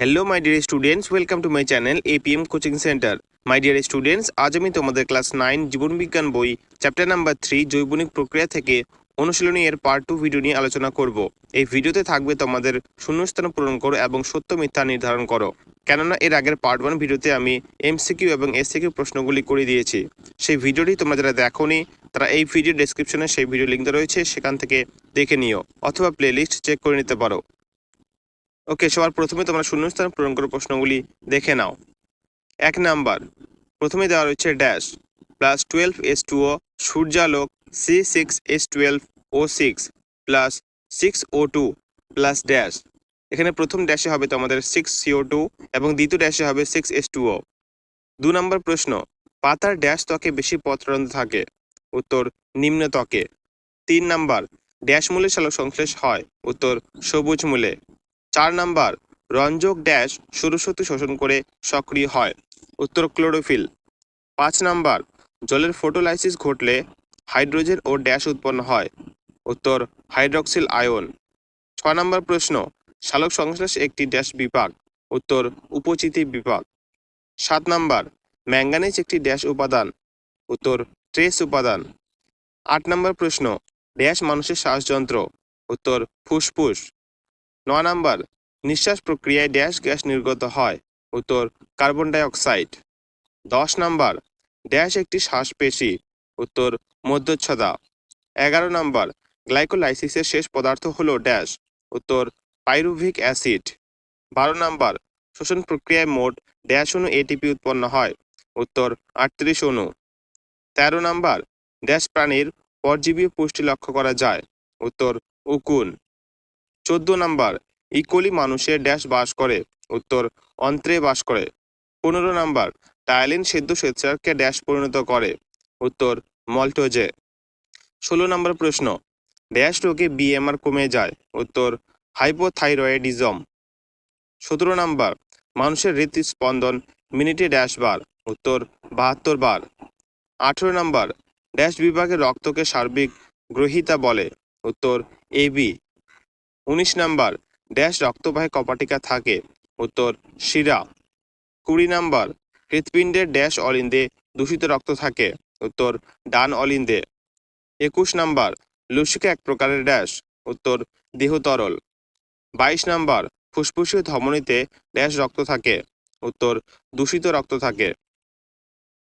Hello my dear students welcome to my channel APM coaching centre my dear students আজ আমি তোমাদের class nine জীবনবিজ্ঞান বই chapter number three জৈবনিক প্রক্রিয়া থেকে অনুশীলনী এর পার্ট টু ভিডিও নিয়ে আলোচনা করব। এই ভিডিওতে থাকবে তোমাদের শূন্যস্থান পূরণ করো এবং সত্য মিথ্যা নির্ধারণ করো। কেননা এর আগের পার্ট ওয়ান ভিডিওতে আমি এমসিকিউ এবং এসসিকিউ প্রশ্নগুলি করে দিয়েছি। সেই ভিডিওটি তোমরা যারা দেখোনি, তারা এই ভিডিও ডেসক্রিপশনে সেই ভিডিও লিঙ্কটা রয়েছে, সেখান থেকে দেখে নিও অথবা প্লেলিস্ট চেক করে নিতে পারো। ওকে, সবার প্রথমে তোমরা শূন্যস্থান পূরণ করো প্রশ্নগুলি দেখে নাও। এক নাম্বার, প্রথমে দেওয়া রয়েছে dash plus twelve S two O সূর্যালোক C six S twelve O six plus six O two plus dash এখানে প্রথম ড্যাশে হবে তোমাদের সিক্স সিও টু এবং দ্বিতীয় ড্যাশে হবে সিক্স এস টু ও দু নম্বর প্রশ্ন, পাতার ড্যাশ ত্বকে বেশি পত্রান্ত থাকে? উত্তর, নিম্ন ত্বকে। তিন নাম্বার ড্যাশ মূলে সালোক সংশ্লেষ হয়? উত্তর, সবুজ মূলে। চার নাম্বার, রঞ্জক ড্যাশ সরস্বতী শোষণ করে সক্রিয় হয়। উত্তর ক্লোরোফিল পাঁচ নাম্বার, জলের ফোটোলাইসিস ঘটলে হাইড্রোজেন ও ড্যাশ উৎপন্ন হয়। উত্তর হাইড্রক্সিল আয়ন ছ নম্বর প্রশ্ন সালোক সংশ্লেষ একটি ড্যাশ বিভাগ উত্তর, উপচিতি বিভাগ সাত নাম্বার ম্যাঙ্গানিজ একটি ড্যাশ উপাদান। উত্তর ট্রেস উপাদান। আট নম্বর প্রশ্ন ড্যাশ মানুষের শ্বাসযন্ত্র। উত্তর, ফুসফুস। ন নাম্বার, নিঃশ্বাস প্রক্রিয়ায় ড্যাশ গ্যাস নির্গত হয়। উত্তর, কার্বন ডাই অক্সাইড দশ নাম্বার, ড্যাশ একটি শ্বাসপেশি। উত্তর, মধ্যচ্ছদা। এগারো নাম্বার, গ্লাইকোলাইসিসের শেষ পদার্থ হলো ড্যাশ। উত্তর, পাইরুভিক অ্যাসিড। বারো নাম্বার, শোষণ প্রক্রিয়ায় মোট ড্যাশ অণু এটিপি উৎপন্ন হয়। উত্তর, আটত্রিশ অণু। তেরো নাম্বার, ড্যাশ প্রাণীর পরজীবী পুষ্টি লক্ষ্য করা যায়। উত্তর, উকুন। চোদ্দ নাম্বার, ইকোলি মানুষের ড্যাশ বাস করে। উত্তর, অন্ত্রে বাস করে। পনেরো নাম্বার টায়ালিন সেদ্ধ স্বেচ্ছাকে ড্যাশ পরিণত করে। উত্তর, মল্টোজে। ষোলো নম্বর প্রশ্ন, ড্যাশ রোগে বিএমআর কমে যায়। উত্তর, হাইপোথাইরয়েডিজম। সতেরো নাম্বার, মানুষের হৃদস্পন্দন মিনিটে ড্যাশ বার। উত্তর, বাহাত্তর বার। আঠেরো নাম্বার, ড্যাশ বিভাগের রক্তকে সার্বিক গ্রহিতা বলে। উত্তর এবি উনিশ নাম্বার ড্যাশ রক্তবাহী কপাটিকা থাকে। উত্তর, শিরা। কুড়ি নাম্বার হৃৎপিণ্ডের ড্যাশ অলিন্দে দূষিত রক্ত থাকে। উত্তর, ডান অলিন্দে। একুশ নাম্বার, লুসিকা এক প্রকারের ড্যাশ। উত্তর, দেহ তরল। বাইশ নাম্বার ফুসফুসীয় ধমনীতে ড্যাশ রক্ত থাকে। উত্তর, দূষিত রক্ত থাকে।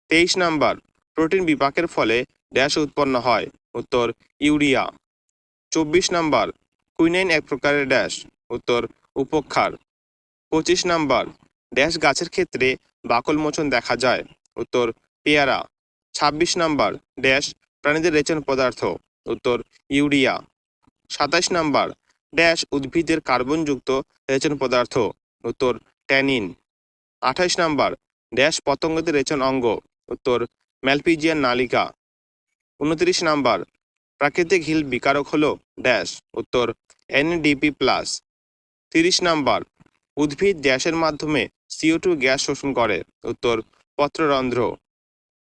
তেইশ নাম্বার, প্রোটিন বিপাকের ফলে ড্যাশ উৎপন্ন হয়। উত্তর, ইউরিয়া। চব্বিশ নাম্বার কুইনাইন এক প্রকারের ড্যাশ। উত্তর, উপক্ষার। পঁচিশ নাম্বার, ড্যাশ গাছের ক্ষেত্রে বাকল মোচন দেখা যায়। উত্তর, পেয়ারা। ছাব্বিশ নাম্বার, ড্যাশ প্রাণীদের রেচন পদার্থ। উত্তর, ইউরিয়া। সাতাশ নাম্বার, ড্যাশ উদ্ভিদের কার্বনযুক্ত রেচন পদার্থ। উত্তর, ট্যানিন। আঠাশ নাম্বার, ড্যাশ পতঙ্গদের রেচন অঙ্গ। উত্তর, ম্যালপিজিয়ান নালিকা। উনত্রিশ নাম্বার, প্রাকৃতিক হিল বিকারক হলো ড্যাশ উত্তর এনডিপি প্লাস তিরিশ নাম্বার, উদ্ভিদ ড্যাশের মাধ্যমে সিও টু গ্যাস শোষণ করে, উত্তর পত্ররন্ধ্র।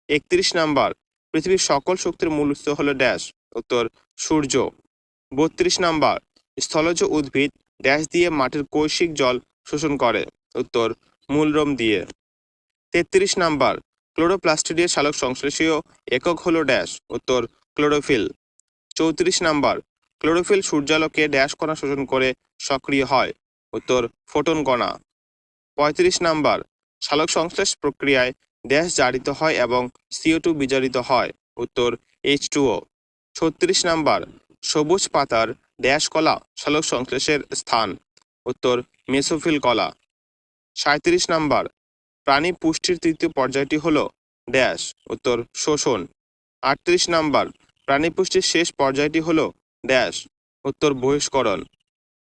একত্রিশ নাম্বার, পৃথিবীর সকল শক্তির মূল উৎস হল ড্যাশ উত্তর সূর্য। বত্রিশ নাম্বার, স্থলজ উদ্ভিদ ড্যাশ দিয়ে মাটির কৈশিক জল শোষণ করে, উত্তর মূলরম দিয়ে। তেত্রিশ নাম্বার ক্লোরোপ্লাস্টিডিয়া সালোক সংশ্লেষীয় একক হলো ড্যাশ উত্তর ক্লোরোফিল। চৌত্রিশ নাম্বার ক্লোরোফিল সূর্যালোকে ড্যাশ কণা শোষণ করে সক্রিয় হয়। উত্তর, ফোটন কণা। পঁয়ত্রিশ নাম্বার সালোক সংশ্লেষ প্রক্রিয়ায় ড্যাশ জারিত হয় এবং সিও টু বিজারিত হয়। উত্তর এইচ টুও ছত্রিশ নাম্বার, সবুজ পাতার ড্যাশ কলা সালোক সংশ্লেষের স্থান। উত্তর, মেসোফিল কলা। সাঁত্রিশ নাম্বার, প্রাণী পুষ্টির তৃতীয় পর্যায়টি হল ড্যাশ। উত্তর, শোষণ। আটত্রিশ নাম্বার, প্রাণী পুষ্টির শেষ পর্যায়টি হল ড্যাশ, উত্তর বহিষ্করণ।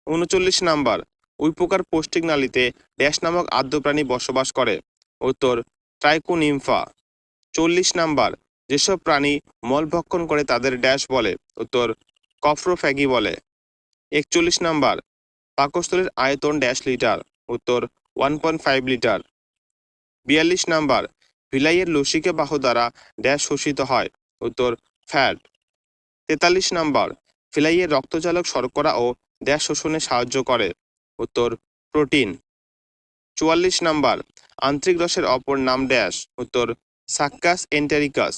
উনচল্লিশ নাম্বার, উইপোকার পৌষ্টিক নালীতে ড্যাশ নামক আদ্য প্রাণী বসবাস করে। উত্তর, ট্রাইকোনিমফা। চল্লিশ নাম্বার, যেসব প্রাণী মলভক্ষণ করে তাদের ড্যাশ বলে, উত্তর, কফ্রোফ্যাগি বলে। একচল্লিশ নাম্বার, পাকস্থলীর আয়তন ড্যাশ লিটার, উত্তর, ওয়ান পয়েন্ট ফাইভ লিটার। বিয়াল্লিশ নাম্বার, ভিলাইয়ের লসিকা বাহু দ্বারা ড্যাশ শোষিত হয়, উত্তর, ফ্যাট। তেতাল্লিশ নাম্বার ফিলাইয়ের রক্তচালক শর্করা ও ড্যাশ শোষণে সাহায্য করে। উত্তর, প্রোটিন। চুয়াল্লিশ নাম্বার, আন্তরিক রসের অপর নাম ড্যাশ। উত্তর, সাক্কাস এন্টারিকাস।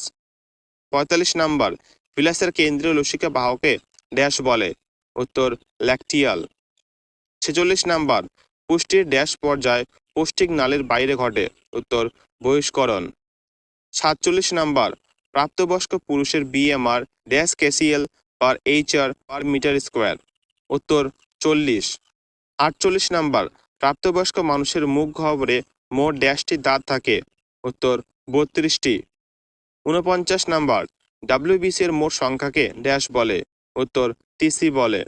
পঁয়তাল্লিশ নাম্বার বিলাসের কেন্দ্রীয় লসিকা বাহকে ড্যাশ বলে। উত্তর, ল্যাকটিয়াল। ছেচল্লিশ নাম্বার, পুষ্টির ড্যাশ পর্যায় পৌষ্টিক নালের বাইরে ঘটে। উত্তর, বহিষ্করণ। সাতচল্লিশ নাম্বার, প্রাপ্তবয়স্ক পুরুষের BMR dash KCL per HR per metre square উত্তর, চল্লিশ। আটচল্লিশ নাম্বার, প্রাপ্তবয়স্ক মানুষের মুখ গহ্বরে মোট ড্যাশটি দাঁত থাকে। উত্তর, বত্রিশটি। উনপঞ্চাশ নাম্বার এর মোট সংখ্যাকে ড্যাশ বলে। উত্তর টিসি বলে।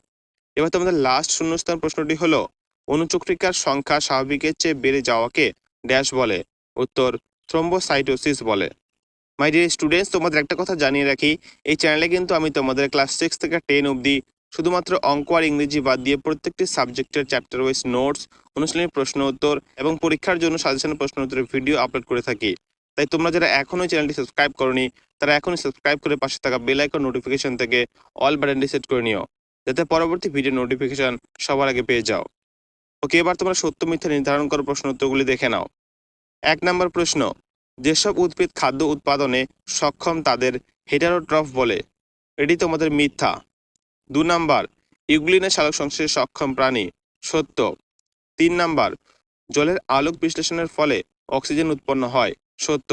এবার তোমাদের লাস্ট শূন্যস্থান প্রশ্নটি হলো, অনুচক্রিকার সংখ্যা স্বাভাবিকের চেয়ে বেড়ে যাওয়াকে ড্যাশ বলে। উত্তর থ্রম্বোসাইটোসিস বলে। মাই ডিয়ার স্টুডেন্টস তোমাদের একটা কথা জানিয়ে রাখি। এই চ্যানেলে কিন্তু আমি তোমাদের ক্লাস সিক্স থেকে টেন অবধি শুধুমাত্র অঙ্ক আর ইংরেজি বাদ দিয়ে প্রত্যেকটি সাবজেক্টের চ্যাপ্টার ওয়াইজ নোটস অনুশীলনী প্রশ্ন উত্তর এবং পরীক্ষার জন্য সাজেশন প্রশ্ন উত্তরের ভিডিও আপলোড করে থাকি। তাই তোমরা যারা এখনও চ্যানেলটি সাবস্ক্রাইব করনি, তারা এখনই সাবস্ক্রাইব করে পাশে থাকা বেল আইকন নোটিফিকেশন থেকে অল বাটনটি সেট করে নিও। যাতে পরবর্তী ভিডিও নোটিফিকেশন সবার আগে পেয়ে যাও। ওকে এবার তোমরা সত্য মিথ্যা নির্ধারণ করা প্রশ্ন উত্তরগুলি দেখে নাও। এক নম্বর প্রশ্ন যেসব উদ্ভিদ খাদ্য উৎপাদনে সক্ষম তাদের হেটারোট্রফ বলে, এটি তোমাদের মিথ্যা। দু নাম্বার ইউগ্লিনের সালোক সংশ্লেষে সক্ষম প্রাণী, সত্য। তিন নাম্বার, জলের আলোক বিশ্লেষণের ফলে অক্সিজেন উৎপন্ন হয়, সত্য।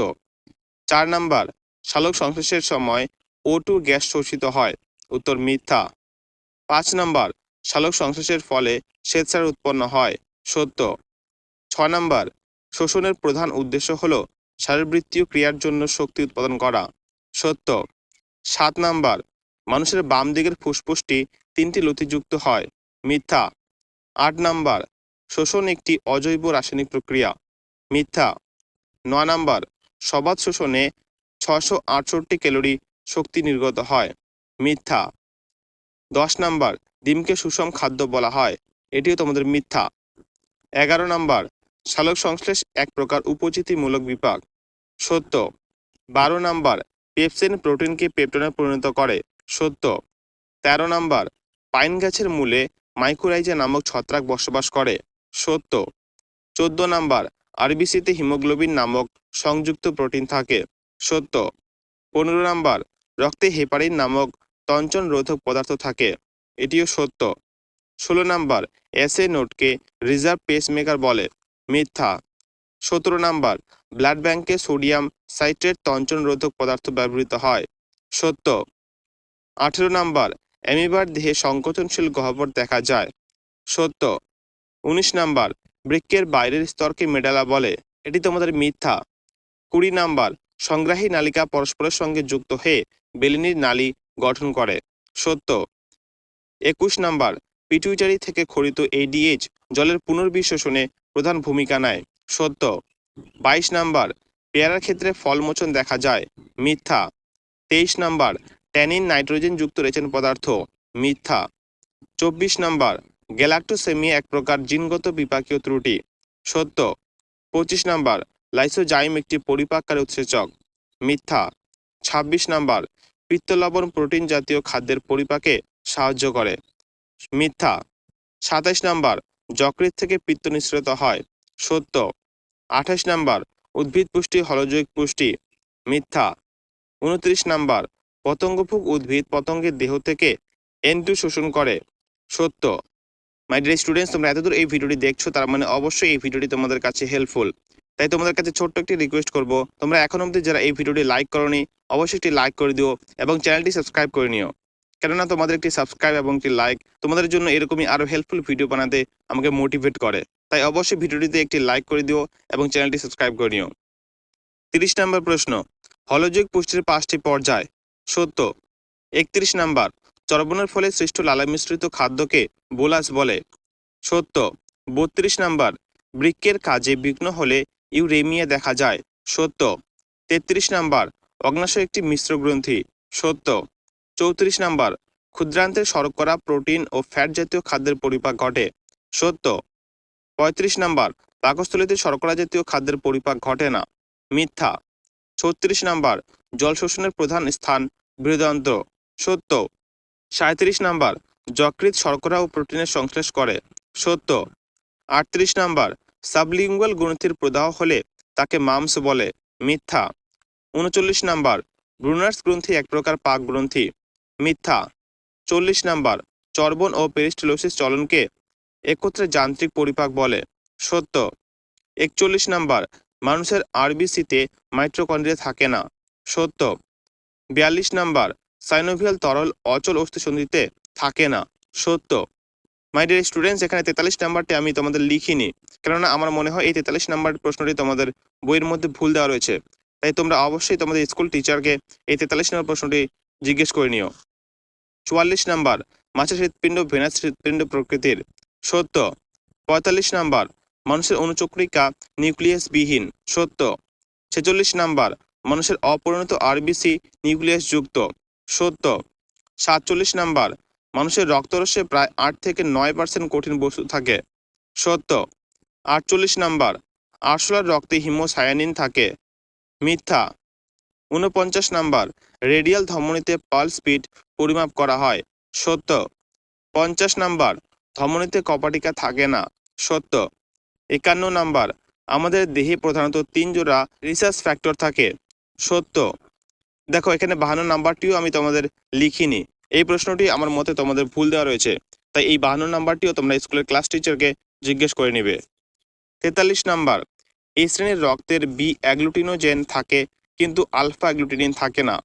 চার নাম্বার সালোক সংশ্লেষের সময় ও টু গ্যাস শোষিত হয়, উত্তর মিথ্যা। পাঁচ নাম্বার সালোক সংশ্লেষের ফলে শ্বেতসার উৎপন্ন হয়, সত্য। ছ নাম্বার, শোষণের প্রধান উদ্দেশ্য হল শারীরবৃত্তীয় ক্রিয়ার জন্য শক্তি উৎপাদন করা। সত্য, সাত নাম্বার, মানুষের বাম দিকের ফুসফুসটি তিনটি লতিযুক্ত হয়। মিথ্যা, আট নাম্বার, শোষণ একটি অজৈব রাসায়নিক প্রক্রিয়া। মিথ্যা, নয় নাম্বার সবাদ শোষণে ছশো আটষট্টি ক্যালোরি শক্তি নির্গত হয়। মিথ্যা, দশ নাম্বার, ডিমকে সুষম খাদ্য বলা হয়। এটিও তোমাদের মিথ্যা। এগারো নাম্বার সালোক সংশ্লেষ এক প্রকার উপচিতিমূলক বিপাক। সত্য। বারো নাম্বার, পেপসিন প্রোটিনকে পেপটনে পরিণত করে। সত্য। তেরো নাম্বার, পাইন গাছের মূলে মাইক্রোরাইজা নামক ছত্রাক বসবাস করে। সত্য। চোদ্দ নাম্বার, আরবিসিতে হিমোগ্লোবিন নামক সংযুক্ত প্রোটিন থাকে। সত্য। পনেরো নাম্বার, রক্তে হেপারিন নামক তঞ্চন রোধক পদার্থ থাকে। এটিও সত্য। ষোলো নাম্বার, এসএ নোটকে রিজার্ভ পেসমেকার বলে। মিথ্যা। সতেরো নাম্বার ব্লাড ব্যাংকে সোডিয়াম সাইট্রেট তঞ্চন রোধক পদার্থ ব্যবহৃত হয়। সত্য। আঠেরো নাম্বার অ্যামিবার দেহে সংকোচনশীল গহ্বর দেখা যায়। সত্য। উনিশ নাম্বার, বৃক্কের বাইরের স্তরকে মেডালা বলে। এটি তোমাদের মিথ্যা। কুড়ি নাম্বার, সংগ্রাহী নালিকা পরস্পরের সঙ্গে যুক্ত হয়ে বেলিনির নালী গঠন করে। সত্য। একুশ নাম্বার পিটুইটারি থেকে খরিত এডিএইচ জলের পুনর্বিশ্লেষণে প্রধান ভূমিকা নেয়। সত্য বাইশ নাম্বার, পেয়ারার ক্ষেত্রে ফলমোচন দেখা যায়। মিথ্যা। তেইশ নাম্বার, ট্যানিন নাইট্রোজেন যুক্ত রেচন পদার্থ। মিথ্যা। চব্বিশ নাম্বার গ্যালাক্টোসেমিয়া এক প্রকার জিনগত বিপাকীয় ত্রুটি। সত্য পঁচিশ নাম্বার, লাইসোজাইম একটি পরিপাককারী উৎসেচক। মিথ্যা। ছাব্বিশ নাম্বার, পিত্তলবণ প্রোটিন জাতীয় খাদ্যের পরিপাকে সাহায্য করে। মিথ্যা। সাতাইশ নাম্বার যকৃত থেকে পিত্ত নিঃসৃত হয়। সত্য আঠাশ নাম্বার, উদ্ভিদ পুষ্টি, হলজৈব পুষ্টি, মিথ্যা। উনত্রিশ নাম্বার পতঙ্গভুক উদ্ভিদ পতঙ্গের দেহ থেকে এন্টু শোষণ করে। সত্য। মাই ডিয়ার স্টুডেন্টস তোমরা এতদূর এই ভিডিওটি দেখছ, তার মানে অবশ্যই এই ভিডিওটি তোমাদের কাছে হেল্পফুল তাই তোমাদের কাছে ছোট্ট একটি রিকোয়েস্ট করব, তোমরা এখন অবধি যারা এই ভিডিওটি লাইক করনি, অবশ্যই একটি লাইক করে দিও এবং চ্যানেলটি সাবস্ক্রাইব করে নিও। কেননা তোমাদের একটি সাবস্ক্রাইব এবং একটি লাইক তোমাদের জন্য এরকমই আরও হেল্পফুল ভিডিও বানাতে আমাকে মোটিভেট করে। তাই অবশ্যই ভিডিওটিতে একটি লাইক করে দিও এবং চ্যানেলটি সাবস্ক্রাইব করে নিও। তিরিশ নম্বর প্রশ্ন, হলযোগ পুষ্টির পাঁচটি পর্যায়, সত্য। একত্রিশ নাম্বার, চর্বণের ফলে সৃষ্ট লালা মিশ্রিত খাদ্যকে বোলাস বলে, সত্য। বত্রিশ নাম্বার, বৃক্কের কাজে বিঘ্ন হলে ইউরেমিয়া দেখা যায়, সত্য। তেত্রিশ নাম্বার, অগ্নাশয় একটি মিশ্র গ্রন্থি, সত্য। চৌত্রিশ নাম্বার ক্ষুদ্রান্তের শর্করা, প্রোটিন ও ফ্যাট জাতীয় খাদ্যের পরিপাক ঘটে, সত্য। পঁয়ত্রিশ নাম্বার, পাকস্থলীতে শর্করা জাতীয় খাদ্যের পরিপাক ঘটে না। মিথ্যা। ছত্রিশ নাম্বার, জল শোষণের প্রধান স্থান বৃহদান্ত্র সত্য। সাঁত্রিশ নাম্বার যকৃত শর্করা ও প্রোটিনের সংশ্লেষ করে। সত্য। আটত্রিশ নাম্বার, সাবলিঙ্গুয়াল গ্রন্থির প্রদাহ হলে তাকে মামস বলে। মিথ্যা। উনচল্লিশ নাম্বার, ব্রুনার্স গ্রন্থি এক প্রকার পাক গ্রন্থি। মিথ্যা। চল্লিশ নাম্বার, চর্বণ ও পেরিস্টেলোসিস চলনকে একত্রে যান্ত্রিক পরিপাক বলে। সত্য, একচল্লিশ নাম্বার, মানুষের আরবিসিতে মাইট্রোকন্ড্রিয়া থাকে না। সত্য, বিয়াল্লিশ নাম্বার সাইনোভিয়াল তরল অচল অস্থিসন্ধিতে থাকে না। সত্য মাই ডিয়ার স্টুডেন্টস এখানে তেতাল্লিশ নাম্বারটি আমি তোমাদের লিখিনি, কেননা আমার মনে হয় এই তেতাল্লিশ নাম্বার প্রশ্নটি তোমাদের বইয়ের মধ্যে ভুল দেওয়া রয়েছে। তাই তোমরা অবশ্যই তোমাদের স্কুল টিচারকে এই তেতাল্লিশ নম্বর প্রশ্নটি জিজ্ঞেস করে নিও। চুয়াল্লিশ নাম্বার, মাছের হৃৎপিণ্ড, ভেনাস হৃৎপিণ্ড প্রকৃতির সত্য। পঁয়তাল্লিশ নাম্বার, মানুষের অনুচক্রিকা নিউক্লিয়াস বিহীন সত্য। ছেচল্লিশ নাম্বার, মানুষের অপরিণত আরবিসি নিউক্লিয়াস যুক্ত সত্য। সাতচল্লিশ নাম্বার, মানুষের রক্তরসে প্রায় আট থেকে নয় পার্সেন্ট কঠিন বস্তু থাকে, সত্য। আটচল্লিশ নাম্বার আরশোলার রক্তে হিমোসায়ানিন থাকে, মিথ্যা। উনপঞ্চাশ নাম্বার, রেডিয়াল ধমনীতে পালস স্পিড পরিমাপ করা হয়, সত্য। পঞ্চাশ নাম্বার ধমনীতে কপাটিকা থাকে না। সত্য। একান্ন নাম্বার। আমাদের দেহে প্রধানত তিন জোড়া রিসার্চ ফ্যাক্টর থাকে। সত্য। দেখো, এখানে বাহান্ন নাম্বারটিও আমি তোমাদের লিখিনি। এই প্রশ্নটি আমার মতে তোমাদের ভুল দেওয়া রয়েছে। তাই এই বাহান্ন নাম্বারটিও তোমরা স্কুলের ক্লাস টিচারকে জিজ্ঞেস করে নিবে। তেতাল্লিশ নাম্বার। এই শ্রেণির রক্তের বি অ্যাগ্লুটিনোজেন থাকে, কিন্তু আলফা অ্যাগ্লুটিনিন থাকে না।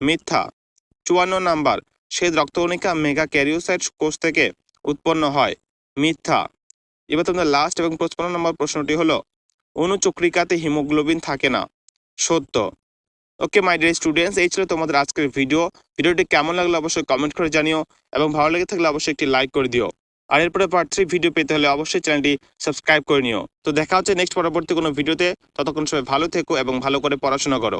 মিথ্যা। চুয়ান্ন নাম্বার। শ্বেত রক্তকণিকা মেগা ক্যারিওসাইট কোষ থেকে উৎপন্ন হয়। মিথ্যা। এবার তোমাদের লাস্ট এবং পঁচপান্ন নম্বর প্রশ্নটি হলো, অনুচক্রিকাতে হিমোগ্লোবিন থাকে না। সত্য। ওকে মাই ডিয়ার স্টুডেন্টস এই ছিল তোমাদের আজকের ভিডিও ভিডিওটি কেমন লাগল অবশ্যই কমেন্ট করে জানিও এবং ভালো লেগে থাকলে অবশ্যই একটি লাইক করে দিও। আর এরপরে পার্ট থ্রি ভিডিও পেতে হলে অবশ্যই চ্যানেলটি সাবস্ক্রাইব করে নিও। তো দেখা হচ্ছে নেক্সট পরবর্তী কোনো ভিডিওতে ততক্ষণ সবাই ভালো থেকো এবং ভালো করে পড়াশোনা করো।